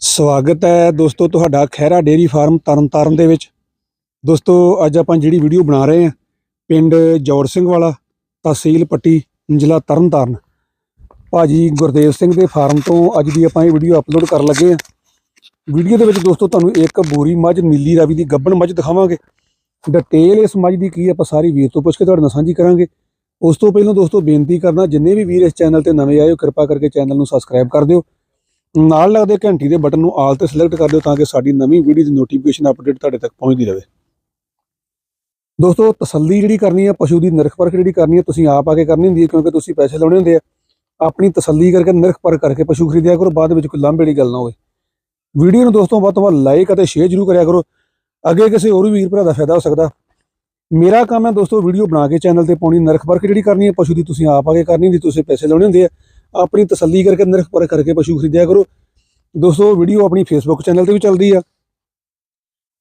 ਸਵਾਗਤ ਹੈ ਦੋਸਤੋ ਤੁਹਾਡਾ ਖਹਿਰਾ ਡੇਰੀ ਫਾਰਮ ਤਰਨਤਾਰਨ ਦੇ ਵਿੱਚ। ਦੋਸਤੋ, ਅੱਜ ਆਪਾਂ ਜਿਹੜੀ ਵੀਡੀਓ ਬਣਾ ਰਹੇ ਹਾਂ, ਪਿੰਡ ਜੌੜ ਸਿੰਘ ਵਾਲਾ, ਤਹਿਸੀਲ ਪੱਟੀ, ਜ਼ਿਲ੍ਹਾ ਤਰਨਤਾਰਨ। ਭਾਜੀ ਗੁਰਦੇਵ ਸਿੰਘ ਦੇ ਫਾਰਮ ਤੋਂ ਅੱਜ ਦੀ ਆਪਾਂ ਇਹ ਵੀਡੀਓ ਅਪਲੋਡ ਕਰਨ ਲੱਗੇ ਹਾਂ। ਵੀਡੀਓ ਦੇ ਵਿੱਚ ਦੋਸਤੋ ਤੁਹਾਨੂੰ ਇੱਕ ਬੋਰੀ ਮੱਝ, ਨੀਲੀ ਰਾਵੀ ਦੀ ਗੱਬਣ ਮੱਝ ਦਿਖਾਵਾਂਗੇ। ਡਿਟੇਲ ਇਸ ਮੱਝ ਦੀ ਕੀ ਆਪਾਂ ਸਾਰੀ ਵੀਰ ਤੋਂ ਪੁੱਛ ਕੇ ਤੁਹਾਡੇ ਨਾਲ ਸਾਂਝੀ ਕਰਾਂਗੇ। ਉਸ ਤੋਂ ਪਹਿਲਾਂ ਦੋਸਤੋ ਬੇਨਤੀ ਕਰਨਾ ਜਿੰਨੇ ਵੀ ਵੀਰ ਇਸ ਚੈਨਲ ਤੇ ਨਵੇਂ ਆਏ ਹੋ, ਕਿਰਪਾ ਕਰਕੇ ਚੈਨਲ ਨੂੰ ਸਬਸਕ੍ਰਾਈਬ ਕਰ ਦਿਓ। ਨਾਲ ਲੱਗਦੇ ਘੰਟੀ ਦੇ ਬਟਨ ਨੂੰ ਆਲ ਤੇ ਸਿਲੈਕਟ ਕਰ ਦਿਓ ਤਾਂ ਕਿ ਸਾਡੀ ਨਵੀਂ ਵੀਡੀਓ ਦੀ ਨੋਟੀਫਿਕੇਸ਼ਨ ਅਪਡੇਟ ਤੁਹਾਡੇ ਤੱਕ ਪਹੁੰਚਦੀ ਰਹੇ। ਦੋਸਤੋ, ਤਸੱਲੀ ਜਿਹੜੀ ਕਰਨੀ ਹੈ ਪਸ਼ੂ ਦੀ ਨਿਰਖ ਪਰਖ ਜਿਹੜੀ ਕਰਨੀ ਹੈ ਤੁਸੀਂ ਆਪ ਆ ਕੇ ਕਰਨੀ ਹੁੰਦੀ ਹੈ ਕਿਉਂਕਿ ਤੁਸੀਂ ਪੈਸੇ ਲਾਉਣੇ ਹੁੰਦੇ ਆ। ਆਪਣੀ ਤਸੱਲੀ ਕਰਕੇ, ਨਿਰਖ ਪਰਖ ਕਰਕੇ ਪਸ਼ੂ ਖਰੀਦਿਆ ਕਰੋ, ਬਾਅਦ ਵਿੱਚ ਕੋਈ ਲਾਂਭੇ ਵਾਲੀ ਗੱਲ ਨਾ ਹੋਵੇ। ਵੀਡੀਓ ਨੂੰ ਦੋਸਤੋ ਵੱਧ ਤੋਂ ਵੱਧ ਲਾਈਕ ਅਤੇ ਸ਼ੇਅਰ ਜ਼ਰੂਰ ਕਰਿਆ ਕਰੋ। ਅੱਗੇ ਕਿਸੇ ਹੋਰ ਵੀਰ ਭਰਾ ਦਾ ਫਾਇਦਾ ਹੋ ਸਕਦਾ। ਮੇਰਾ ਕੰਮ ਹੈ ਦੋਸਤੋ ਵੀਡੀਓ ਬਣਾ ਕੇ ਚੈਨਲ ਤੇ ਪਾਉਣੀ, ਨਰਖ ਪਰਖ ਜਿਹੜੀ ਕਰਨੀ ਹੈ ਪਸ਼ੂ ਦੀ ਤੁਸੀਂ ਆਪ ਆ ਕੇ ਕਰਨੀ ਹੁੰਦੀ, ਤੁਸੀਂ ਪੈਸੇ ਲਾਉਣੇ ਹੁੰਦੇ ਆ। ਆਪਣੀ ਤਸੱਲੀ ਕਰਕੇ ਨਿਰਖ ਪਰਖ ਕਰਕੇ ਪਸ਼ੂ ਖਰੀਦਿਆ ਕਰੋ। ਦੋਸਤੋ ਵੀਡੀਓ ਆਪਣੀ ਫੇਸਬੁੱਕ ਚੈਨਲ ਤੇ ਵੀ ਚੱਲਦੀ ਆ।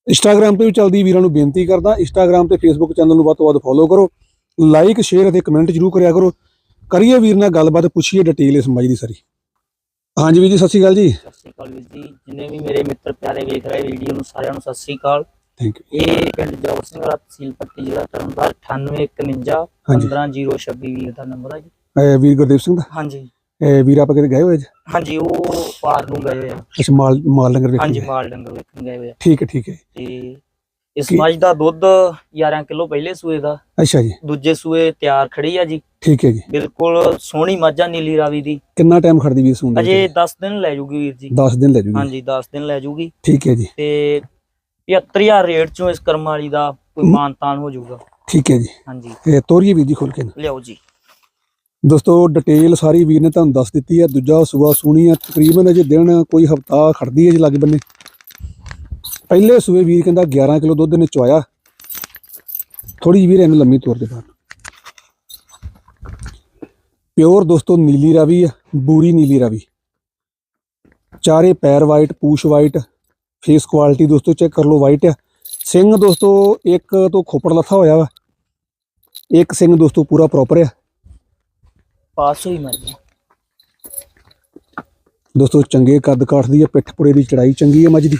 ਇੰਸਟਾਗ੍ਰam ਤੇ ਵੀ ਚੱਲਦੀ ਵੀਰਾਂ ਨੂੰ ਬੇਨਤੀ ਕਰਦਾ ਇੰਸਟਾਗ੍ਰam ਤੇ ਫੇਸਬੁੱਕ ਚੈਨਲ ਨੂੰ ਵੱਧ ਤੋਂ ਵੱਧ ਫੋਲੋ ਕਰੋ। ਲਾਈਕ ਸ਼ੇਅਰ ਅਤੇ ਕਮੈਂਟ ਜਰੂਰ ਕਰਿਆ ਕਰੋ। ਕਰੀਏ ਵੀਰ ਨਾਲ ਗੱਲਬਾਤ ਪੁੱਛੀਏ ਡਿਟੇਲ ਇਸ ਮੱਝ ਦੀ ਸਾਰੀ। ਹਾਂਜੀ ਵੀਰ ਜੀ ਸਤਿ ਸ਼੍ਰੀ ਅਕਾਲ ਜੀ। ਸਤਿ ਸ੍ਰੀ ਅਕਾਲ ਵੀਰ ਜੀ ਜਿੰਨੇ ਵੀ ਮੇਰੇ ਮਿੱਤਰ ਪਿਆਰੇ ਵੇਖ ਰਹੇ ਵੀਡੀਓ ਨੂੰ ਸਾਰਿਆਂ ਨੂੰ ਸਤਿ ਸ੍ਰੀ ਅਕਾਲ। ਥੈਂਕ ਯੂ ਇਹ ਪਿੰਡ ਜੋੜ ਸਿੰਘ ਵਾਲਾ ਤਹਿਸੀਲ ਪੱਟੀ ਜ਼ਿਲ੍ਹਾ ਤਰਨਤਾਰਨ 9851 ਹਾਂਜੀ। 15026 ਵੀਰ ਦਾ ਨੰਬਰ ਹੈ ਜੀ। ਇਹ ਵੀਰ ਗੁਰਦੇਵ ਸਿੰਘ ਦਾ? ਹਾਂਜੀ। ਇਹ ਵੀਰ ਆਪਾਂ ਕਿਤੇ ਗਏ ਹੋਏ ਜੀ ਹਾਂਜੀ ਉਹ ਪਾਰ ਨੂੰ ਗਏ ਹੋਏ ਆ। ਅੱਛਾ ਮਾਲ ਮਾਲ ਲੰਗਰ ਵੇਖਣ ਹਾਂਜੀ ਗਏ। ਮਾਲ ਡੰਗਰ ਵੇਖਣ ਗਏ ਹੋਏ ਆ। ਠੀਕ ਹੈ ਠੀਕ ਹੈ। ਤੇ ਇਸ ਕੀ- ਮੱਝ ਦਾ ਦੁੱਧ 11 ਕਿਲੋ ਪਹਿਲੇ ਸੂਏ ਦਾ ਅੱਛਾ ਜੀ। ਦੂਜੇ ਸੂਏ ਤਿਆਰ ਖੜੀ ਆ ਜੀ। ਠੀਕ ਹੈ ਜੀ। ਬਿਲਕੁਲ ਸੋਹਣੀ ਮੱਝ ਆ ਨੀਲੀ ਰਾਵੀ ਦੀ। ਕਿੰਨਾ ਟਾਈਮ ਖੜਦੀ ਵੀਰ ਸੁਣਦੇ ਅਜੇ 10 ਦਿਨ ਲੈ ਜੂਗੀ ਵੀਰ ਜੀ। 10 ਦਿਨ ਲੈ ਜੂਗੀ। ਹਾਂਜੀ 10 ਦਿਨ ਲੈ ਜੂਗੀ। ਠੀਕ ਹੈ ਜੀ। ਤੇ 75000 ਰੇਟ ਚੋਂ ਇਸ ਕਰਮ ਵਾਲੀ ਦਾ ਕੋਈ। ਮਾਨਤਾਨ ਹੋ ਜਾਊਗਾ ਠੀਕ ਹੈ ਜੀ। ਹਾਂਜੀ। ਇਹ ਤੋਰੀਏ ਵੀਰ ਜੀ ਖੋਲ ਕੇ ਨਾ। ਲਿਆਓ ਜੀ। ਦੋਸਤੋ ਡਿਟੇਲ ਸਾਰੀ ਵੀਰ ਨੇ ਤੁਹਾਨੂੰ ਦੱਸ ਦਿੱਤੀ ਹੈ ਦੂਜਾ ਸੂਆ ਸੂਣੀ ਹੈ ਤਕਰੀਬਨ ਅਜੇ ਦਿਨ ਕੋਈ ਹਫਤਾ ਖੜਦੀ ਹੈ ਜੀ ਲੱਗ ਬੰਨੇ। ਪਹਿਲੇ ਸੂਏ ਵੀਰ ਕਹਿੰਦਾ 11 ਕਿਲੋ ਦੁੱਧ ਨੇ ਚੁਆਇਆ। ਥੋੜੀ ਜਿਹੀ ਵੀਰ ਇਹਨੂੰ ਲੰਮੀ ਤੋਰ ਦੇ ਬਾਹਰ ਪਿਓਰ ਦੋਸਤੋ, ਨੀਲੀ ਰਾਵੀ ਹੈ ਬੂਰੀ ਨੀਲੀ ਰਾਵੀ। ਚਾਰੇ ਪੈਰ ਵਾਈਟ ਪੂਛ ਵਾਈਟ ਫੇਸ ਕੁਆਲਿਟੀ ਦੋਸਤੋ ਚੈੱਕ ਕਰ ਲਓ ਵਾਈਟ ਆ। ਸਿੰਘ ਦੋਸਤੋ, ਇੱਕ ਤੋਂ ਖੋਪੜ ਲੱਥਾ ਹੋਇਆ ਵਾ। ਇੱਕ ਸਿੰਘ ਦੋਸਤੋ ਪੂਰਾ ਪ੍ਰੋਪਰ ਆ। ਪਾਸ ਹੋਈ ਮਰ ਜੀ ਦੋਸਤੋ, ਚੰਗੇ ਕੱਦ ਕਾਠ ਦੀ ਹੈ ਪਿੱਠ ਪੁੜੇ ਦੀ ਚੜਾਈ ਚੰਗੀ ਹੈ ਮੱਝ ਦੀ।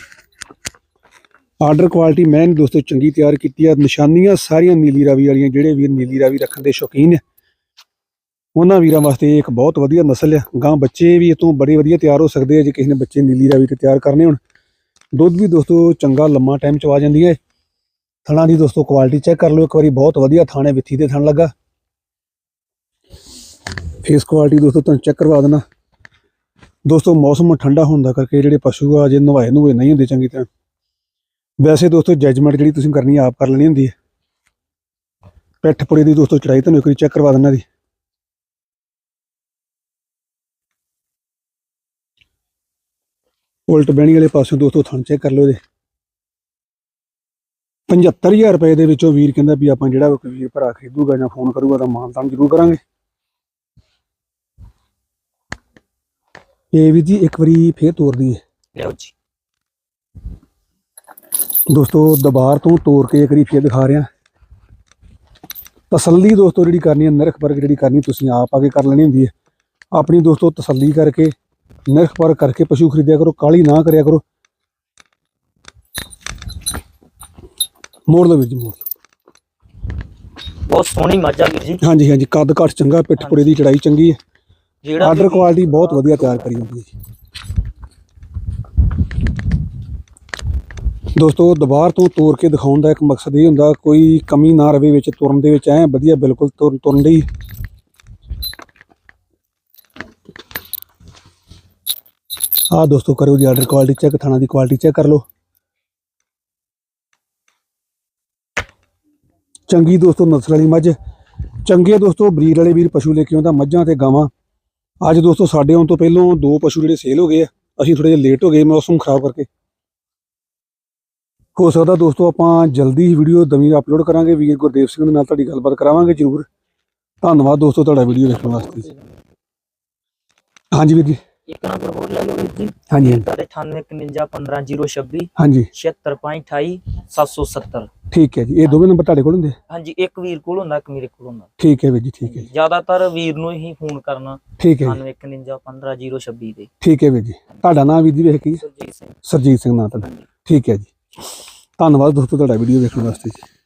ਆਰਡਰ ਕੁਆਲਿਟੀ ਮੈਂ ਦੋਸਤੋ, ਚੰਗੀ ਤਿਆਰ ਕੀਤੀ ਹੈ ਨਿਸ਼ਾਨੀਆਂ ਸਾਰੀਆਂ ਨੀਲੀ ਰਾਵੀ ਵਾਲੀਆਂ, ਜਿਹੜੇ ਵੀਰ ਨੀਲੀ ਰਾਵੀ ਰੱਖਣ ਦੇ ਸ਼ੌਕੀਨ ਹੈ ਉਹਨਾਂ ਵੀਰਾਂ ਵਾਸਤੇ ਇਹ ਇੱਕ ਬਹੁਤ ਵਧੀਆ ਨਸਲ ਹੈ ਗਾਂ ਬੱਚੇ ਵੀ ਇਹ ਤੋਂ ਬੜੇ ਵਧੀਆ ਤਿਆਰ ਹੋ ਸਕਦੇ ਆ, ਜੇ ਕਿਸੇ ਨੇ ਬੱਚੇ ਨੀਲੀ ਰਾਵੀ ਤੇ ਤਿਆਰ ਕਰਨੇ ਹੋਣ। ਦੁੱਧ ਵੀ ਦੋਸਤੋ, ਚੰਗਾ ਲੰਮਾ ਟਾਈਮ ਚਵਾ ਜਾਂਦੀ ਹੈ। ਥਣਾ ਦੀ ਦੋਸਤੋ ਕੁਆਲਿਟੀ ਚੈੱਕ ਕਰ ਲਓ। ਇੱਕ ਵਾਰੀ ਬਹੁਤ ਵਧੀਆ ਥਾਣੇ ਵਿੱਥੀ ਦੇ ਥਣ ਲੱਗਾ। ਫੇਸ ਕੁਆਲਿਟੀ ਦੋਸਤੋ ਤੁਹਾਨੂੰ ਚੈੱਕ ਕਰਵਾ ਦੇਣਾ। ਦੋਸਤੋ ਮੌਸਮ ਠੰਡਾ ਹੁੰਦਾ ਕਰਕੇ ਜਿਹੜੇ ਪਸ਼ੂ ਆ, ਜੇ ਨਵਾਏ ਨੁਵੇ ਨਹੀਂ ਹੁੰਦੇ ਚੰਗੀ ਤਰ੍ਹਾਂ। ਵੈਸੇ ਦੋਸਤੋ ਜੱਜਮੈਂਟ ਜਿਹੜੀ ਤੁਸੀਂ ਕਰਨੀ ਆਪ ਕਰ ਲੈਣੀ ਹੁੰਦੀ ਹੈ। ਪਿੱਠ ਪੁੜੇ ਦੀ ਦੋਸਤੋ ਚੜਾਈ ਤੁਹਾਨੂੰ ਇੱਕ ਵਾਰੀ ਚੈੱਕ ਕਰਵਾ ਦਿੰਦਾ ਦੀ ਉਲਟ ਬਹਿਣੀ ਵਾਲੇ ਪਾਸੇ ਦੋਸਤੋ ਥਣ ਚੈੱਕ ਕਰ ਲਓ ਇਹਦੇ। 75000 ਰੁਪਏ ਦੇ ਵਿੱਚੋਂ ਵੀਰ ਕਹਿੰਦਾ ਵੀ ਆਪਾਂ ਜਿਹੜਾ ਕੋਈ ਵੀਰ ਭਰਾ ਖਰੀਦੂਗਾ ਜਾਂ ਫੋਨ ਕਰੂਗਾ ਤਾਂ ਮਾਨਤਾਨ ਜ਼ਰੂਰ ਕਰਾਂਗੇ। ਇਹ ਵੀ ਜੀ ਇੱਕ ਵਾਰੀ ਫੇਰ ਤੋਰਦੀ ਹੈ ਲਿਆਓ ਜੀ। ਦੋਸਤੋ ਦਬਾਰ ਤੋਂ ਤੋੜ ਕੇ ਇੱਕ ਵਾਰੀ ਫੇਰ ਦਿਖਾ ਰਿਹਾ। ਤਸੱਲੀ ਦੋਸਤੋ ਜਿਹੜੀ ਕਰਨੀ ਹੈ ਨਿਰਖ ਪਰਖ ਜਿਹੜੀ ਕਰਨੀ ਤੁਸੀਂ ਆਪ ਆ ਕੇ ਕਰ ਲੈਣੀ ਹੁੰਦੀ ਹੈ। ਆਪਣੀ ਦੋਸਤੋ ਤਸੱਲੀ ਕਰਕੇ ਨਿਰਖ ਪਰਖ ਕਰਕੇ ਪਸ਼ੂ ਖਰੀਦਿਆ ਕਰੋ ਕਾਲੀ ਨਾ ਕਰਿਆ ਕਰੋ। ਮੋੜ ਲਓ ਵੀਰ ਜੀ ਮੋੜ ਲਓ। ਬਹੁਤ ਸੋਹਣੀ ਮੱਝ ਆ ਵੀਰ ਜੀ। ਹਾਂਜੀ ਹਾਂਜੀ ਕੱਦ ਘੱਟ ਚੰਗਾ ਪਿੱਠ ਪੁੜੇ ਦੀ ਚੜਾਈ ਚੰਗੀ ਹੈ। ਜਿਹੜਾ ਆਰਡਰ ਕੁਆਲਿਟੀ ਬਹੁਤ ਵਧੀਆ ਤਿਆਰ ਕਰੀ ਹੁੰਦੀ ਹੈ ਜੀ। ਦੋਸਤੋ ਦੁਬਾਰ ਤੋਂ ਤੋੜ ਕੇ ਦਿਖਾਉਣ ਦਾ ਇੱਕ ਮਕਸਦ ਇਹ ਹੁੰਦਾ ਕੋਈ ਕਮੀ ਨਾ ਰਵੇ ਵਿੱਚ ਤੁਰਨ ਦੇ ਵਿੱਚ ਐ ਵਧੀਆ ਬਿਲਕੁਲ ਤੁਰ ਤੁਰਨ ਦੀ। ਆ ਦੋਸਤੋ ਕਰੋ ਜੀ ਆਰਡਰ ਕੁਆਲਿਟੀ ਚੈੱਕ ਥਾਣਾ ਦੀ ਕੁਆਲਿਟੀ ਚੈੱਕ ਕਰ ਲਓ। ਚੰਗੀ ਦੋਸਤੋ ਨਸਲ ਵਾਲੀ ਮੱਝ। ਚੰਗੇ ਦੋਸਤੋ ਬਰੀਡ ਵਾਲੇ ਵੀਰ ਪਸ਼ੂ ਲੈ ਕੇ ਆਉਂਦਾ ਮੱਝਾਂ ਤੇ ਗਾਵਾਂ। ਅੱਜ ਦੋਸਤੋ ਸਾਡੇ ਆਉਣ ਤੋਂ ਪਹਿਲਾਂ ਦੋ ਪਸ਼ੂ ਜਿਹੜੇ ਸੇਲ ਹੋ ਗਏ ਆ ਅਸੀਂ ਥੋੜੇ ਜਿਹਾ ਲੇਟ ਹੋ ਗਏ ਮੌਸਮ ਖਰਾਬ ਕਰਕੇ। ਹੋ ਸਕਦਾ ਦੋਸਤੋ ਆਪਾਂ ਜਲਦੀ ਹੀ ਵੀਡੀਓ ਦਵੀਂ ਅਪਲੋਡ ਕਰਾਂਗੇ ਵੀਰ ਗੁਰਦੇਵ ਸਿੰਘ ਦੇ ਨਾਲ ਤੁਹਾਡੀ ਗੱਲਬਾਤ ਕਰਾਵਾਂਗੇ ਜ਼ਰੂਰ। ਧੰਨਵਾਦ ਦੋਸਤੋ ਤੁਹਾਡਾ ਵੀਡੀਓ ਦੇਖਣ ਵਾਸਤੇ। ਹਾਂਜੀ ਵੀਰ ਜੀ। ਇੱਕ ਨੰਬਰ ਹੋਰ ਲੈ ਲਓ ਵੀਰ ਜੀ। ਹਾਂਜੀ ਹਾਂਜੀ, ਤੁਹਾਡੇ 9851 15026 ਹਾਂਜੀ। 76528 770 ਠੀਕ ਹੈ ਜੀ ਇਹ ਦੋਵੇਂ ਨੰਬਰ ਤੁਹਾਡੇ ਕੋਲ ਹੁੰਦੇ? ਹਾਂਜੀ ਇੱਕ ਵੀਰ ਕੋਲ ਹੁੰਦਾ ਇੱਕ ਮੇਰੇ ਕੋਲ ਹੁੰਦਾ। ਠੀਕ ਹੈ ਵੀਰ ਜੀ ਠੀਕ ਹੈ ਜੀ। ਜ਼ਿਆਦਾਤਰ ਵੀਰ ਨੂੰ ਹੀ ਫੋਨ ਕਰਨਾ। ਠੀਕ ਹੈ ਜੀ। 9151 ਦੇ। ਠੀਕ ਹੈ ਵੀਰ ਜੀ। ਤੁਹਾਡਾ ਨਾਮ ਵੀਰ ਜੀ ਵੇਖ ਕੀ ਹੈ? ਸੁਰਜੀਤ ਸਿੰਘ। ਸਰਜੀਤ ਸਿੰਘ ਨਾਮ ਤੁਹਾਡਾ। ਠੀਕ ਹੈ ਜੀ। ਧੰਨਵਾਦ ਦੋਸਤੋ ਤੁਹਾਡਾ ਵੀਡੀਓ ਵੇਖਣ ਵਾਸਤੇ ਜੀ।